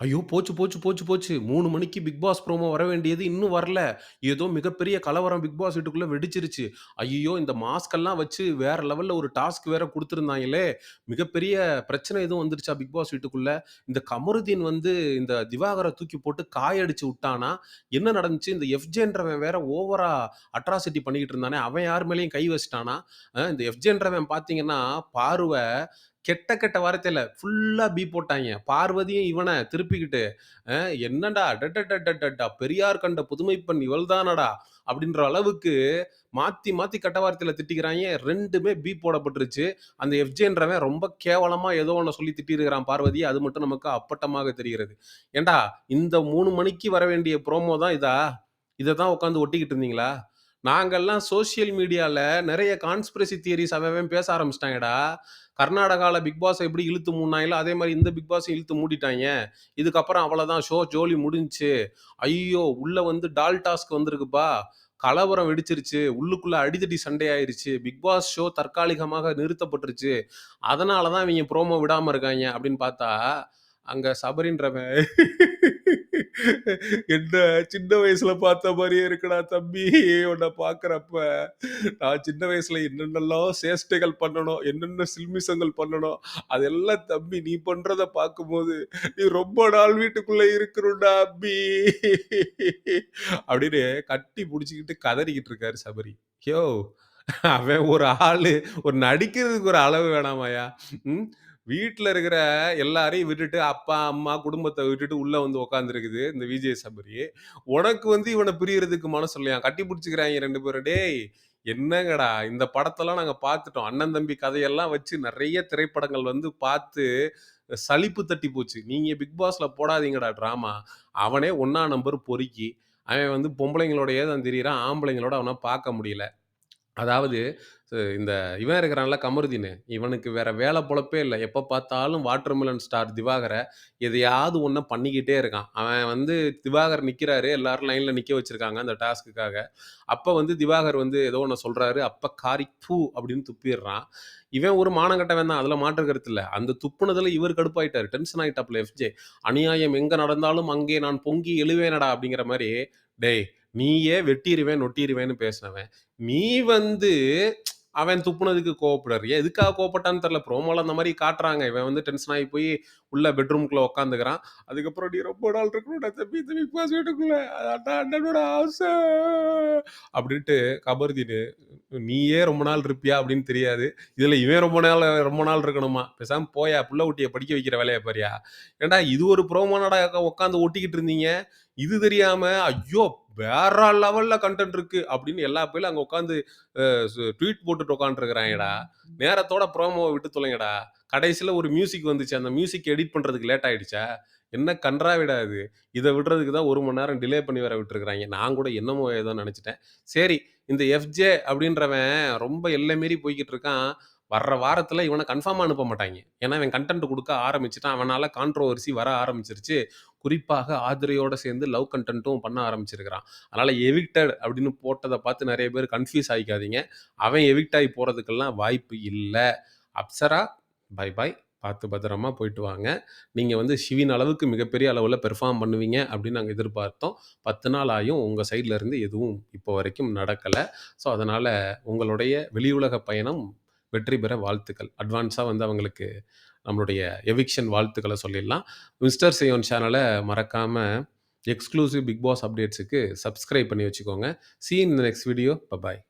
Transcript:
ஐயோ! போச்சு, போச்சு, போச்சு, போச்சு. 3 மணிக்கு பிக் பாஸ் ப்ரோமோ வர வேண்டியது இன்னும் வரல. ஏதோ மிகப்பெரிய கலவரம் பிக் பாஸ் வீட்டுக்குள்ள வெடிச்சிருச்சு. ஐய்யயோ! இந்த மாஸ்க் எல்லாம் வச்சு வேற லெவல்ல ஒரு டாஸ்க் வேற குடுத்திருந்தாங்களே! மிகப்பெரிய பிரச்சனை எதுவும் வந்துருச்சா பிக் பாஸ் வீட்டுக்குள்ள? இந்த கமருதீன் வந்து இந்த திவாகர தூக்கி போட்டு காயடிச்சு உட்டானா? என்ன நடந்துச்சு? இந்த எஃப்ஜேன்றவன் வேற ஓவரா அட்ராசிட்டி பண்ணிக்கிட்டு இருந்தானே! அவன் யார் மேலயும் கை வச்சுட்டானா? அ இந்த எஃப்ஜேன்றவன் பார்த்தீங்கன்னா, பார்வ கெட்ட கெட்ட வார்த்தையில ஃபுல்லா பி போட்டாங்க பார்வதியும் இவனை திருப்பிக்கிட்டு, அ "என்னடா அடடடடடா! பெரியார் கண்ட புதுமை பெண் இவள் தானடா!" அப்படின்ற அளவுக்கு மாத்தி மாத்தி கெட்ட வார்த்தையில திட்டிக்கிறாங்க ரெண்டுமே பி போடப்பட்டுருச்சு. அந்த எஃப்ஜேன்றவன் ரொம்ப கேவலமா ஏதோ ஒன்று சொல்லி திட்டிருக்கிறான் பார்வதி அது மட்டும் நமக்கு அப்பட்டமாக தெரிகிறது. ஏன்டா இந்த மூணு மணிக்கு வர வேண்டிய ப்ரோமோ தான் இதா? இதை தான் உட்காந்து ஒட்டிக்கிட்டு இருந்தீங்களா? நாங்கள்லாம் சோசியல் மீடியாவில் நிறைய கான்ஸ்பிரசி தியரிஸ் அவன் பேச ஆரம்பிச்சிட்டாங்கடா கர்நாடகாவில் பிக் பாஸை எப்படி இழுத்து மூடுனாங்களோ, அதே மாதிரி இந்த பிக் பாஸையும் இழுத்து மூடிட்டாங்க இதுக்கப்புறம் அவ்வளோதான் ஷோ ஜோலி முடிஞ்சிச்சு ஐயோ உள்ளே வந்து டால் டாஸ்க் வந்திருக்குப்பா. கலவரம் வெடிச்சிருச்சு. உள்ளுக்குள்ள அடிதடி சண்டை ஆயிருச்சு. பிக் பாஸ் ஷோ தற்காலிகமாக நிறுத்தப்பட்டுருச்சு. அதனால தான் இவங்க ப்ரோமோ விடாமல் இருக்காங்க அப்படின்னு பார்த்தா, அங்கே சபரின்றவன் "என்ன சின்ன வயசுல பார்த்த மாதிரியே இருக்குடா தம்பி. உன்ன பாக்குறப்ப நான் சின்ன வயசுல என்னென்னலாம் சேஷ்டைகள் பண்ணணும் என்னென்ன சில்மிஷங்கள் பண்ணணும் அதெல்லாம் தம்பி நீ பண்றத பார்க்கும்போது, நீ ரொம்ப நாள் வீட்டுக்குள்ள இருக்கணும்டா அம்பி." அப்படின்னு கட்டி புடிச்சுக்கிட்டு கதறிக்கிட்டு இருக்காரு சபரி. யோ அவன் ஒரு ஆளு. ஒரு நடிக்கிறதுக்கு ஒரு அளவு வேணாமாயா ம். வீட்டில் இருக்கிற எல்லாரையும் விட்டுட்டு, அப்பா, அம்மா, குடும்பத்தை விட்டுட்டு உள்ளே வந்து உட்காந்துருக்குது இந்த விஜய் சபரி. உனக்கு வந்து இவனை பிரியறதுக்கு மனசு இல்லையா கட்டி பிடிச்சிக்கிறாங்க ரெண்டு பேரும். டேய்! என்னங்கடா? இந்த படத்தெல்லாம் நாங்கள் பார்த்துட்டோம். அண்ணன், தம்பி கதையெல்லாம் வச்சு நிறைய திரைப்படங்கள் வந்து பார்த்து சலிப்பு தட்டி போச்சு. நீங்கள் பிக் பாஸில் போடாதீங்கடா ட்ராமா அவனே ஒன்றா நம்பர் பொறுக்கி. அவன் வந்து பொம்பளைங்களோடையே தான் திரியிறான். ஆம்பளைங்களோட அவனை பார்க்க முடியல. அதாவது இந்த இவன் இருக்கிறான்ல கமருதீனு. இவனுக்கு வேற வேலை பொழப்பே இல்லை எப்போ பார்த்தாலும் வாட்டர்மெலன் ஸ்டார் திவாகரை எதையாவது ஒன்றை பண்ணிக்கிட்டே இருக்கான். அவன் வந்து திவாகர் நிற்கிறாரு எல்லாரும் லைனில் நிற்க வச்சுருக்காங்க அந்த டாஸ்க்குக்காக. அப்போ வந்து திவாகர் வந்து ஏதோ ஒன்று சொல்கிறாரு அப்போ காரி பூ அப்படின்னு துப்பிடுறான் இவன் ஒரு மானங்கட்டவன் தான். அதில் மாற்று இல்லை அந்த துப்புனதில் இவர் கடுப்பாயிட்டார் டென்ஷன் ஆயிட்டாப்ல எஃப்ஜே. "அநியாயம் எங்கே நடந்தாலும் அங்கே நான் பொங்கி எழுவேனடா" அப்படிங்கிற மாதிரி டேய்! நீயே வெட்டிருவேன், நொட்டிருவேன்னு பேசினவன். நீ வந்து அவன் துப்புனதுக்கு கோவப்படுறியா? எதுக்காக கோவப்பட்டான்னு தெரியல. ப்ரோமோல அந்த மாதிரி காட்டுறாங்க. இவன் வந்து டென்ஷன் ஆகி போய் உள்ள பெட்ரூம்குள்ள உட்கார்ந்துக்கிறான். அதுக்கப்புறம் "நீ ரொம்ப நாள் இருக்கணும்டா தம்பி பிக் பாஸ் வீட்டுக்குள்ள. அண்ணனோட ஆசை." அப்படின்ட்டு கமருதீனு, "நீயே ரொம்ப நாள் இருப்பியா?" அப்படின்னு தெரியாது. இதுல இவன் ரொம்ப நாள் ரொம்ப நாள் இருக்கணுமா? பேசாம போயா புள்ள குட்டிய படிக்க வைக்கிற வேலைய பாருயா. ஏன்டா இது ஒரு ப்ரோமோனாடா உட்கார்ந்து ஒட்டிக்கிட்டு இருந்தீங்க? இது தெரியாம, ஐயோ! வேற லெவல்ல கன்டென்ட் இருக்கு அப்படின்னு எல்லா பயலும் அங்க சு ட்வீட் போட்டுட்டு உட்கார்ந்துருக்கிறாய்ங்கடா. நேரத்தோட ப்ரோமோவ விட்டு தொலைங்கடா. கடைசியில் ஒரு மியூசிக் வந்துச்சு. அந்த மியூசிக் எடிட் பண்ணுறதுக்கு லேட் ஆயிடுச்சா? என்ன கன்றா விடாது இதை விடுறதுக்கு தான் ஒரு மணி நேரம் டிலே பண்ணி வேற விட்டுருக்குறாங்க நான் கூட என்னமோ ஏதோ நினச்சிட்டேன் சரி, இந்த எஃப்ஜே அப்படின்றவன் ரொம்ப எல்லை மீறி போய்கிட்டு இருக்கான். வர்ற வாரத்தில் இவனை கன்ஃபார்மாக அனுப்ப மாட்டாங்க ஏன்னா, இவன் கன்டென்ட் கொடுக்க ஆரம்பிச்சிட்டான் அவனால் கான்ட்ரோவர்சி வர ஆரம்பிச்சிருச்சு குறிப்பாக ஆதிரையோடு சேர்ந்து லவ் கன்டென்ட்டும் பண்ண ஆரம்பிச்சிருக்கிறான். அதனால் எவிக்டட் அப்படின்னு போட்டதை பார்த்து நிறைய பேர் கன்ஃப்யூஸ் ஆகிக்காதீங்க அவன் எவிக்ட் ஆகி போகிறதுக்கெல்லாம் வாய்ப்பு இல்லை அப்சரா பாய் பாய். பார்த்து பத்திரமா போயிட்டு வாங்க. நீங்கள் வந்து சிவின் அளவுக்கு மிகப்பெரிய அளவில் பெர்ஃபார்ம் பண்ணுவீங்க அப்படின்னு நாங்கள் எதிர்பார்த்தோம். 10 நாள் ஆயும் உங்கள் சைட்லேருந்து எதுவும் இப்போ வரைக்கும் நடக்கலை ஸோ, அதனால் உங்களுடைய வெளியுலக பயணம் வெற்றி பெற வாழ்த்துக்கள். அட்வான்ஸாக வந்து அவங்களுக்கு நம்மளுடைய எவிக்ஷன் வாழ்த்துக்களை சொல்லிடலாம். மிஸ்டர் சேயோன் சேனலை மறக்காமல் எக்ஸ்க்ளூசிவ் பிக் பாஸ் அப்டேட்ஸுக்கு சப்ஸ்கிரைப் பண்ணி வச்சுக்கோங்க. See in the next video. Bye bye.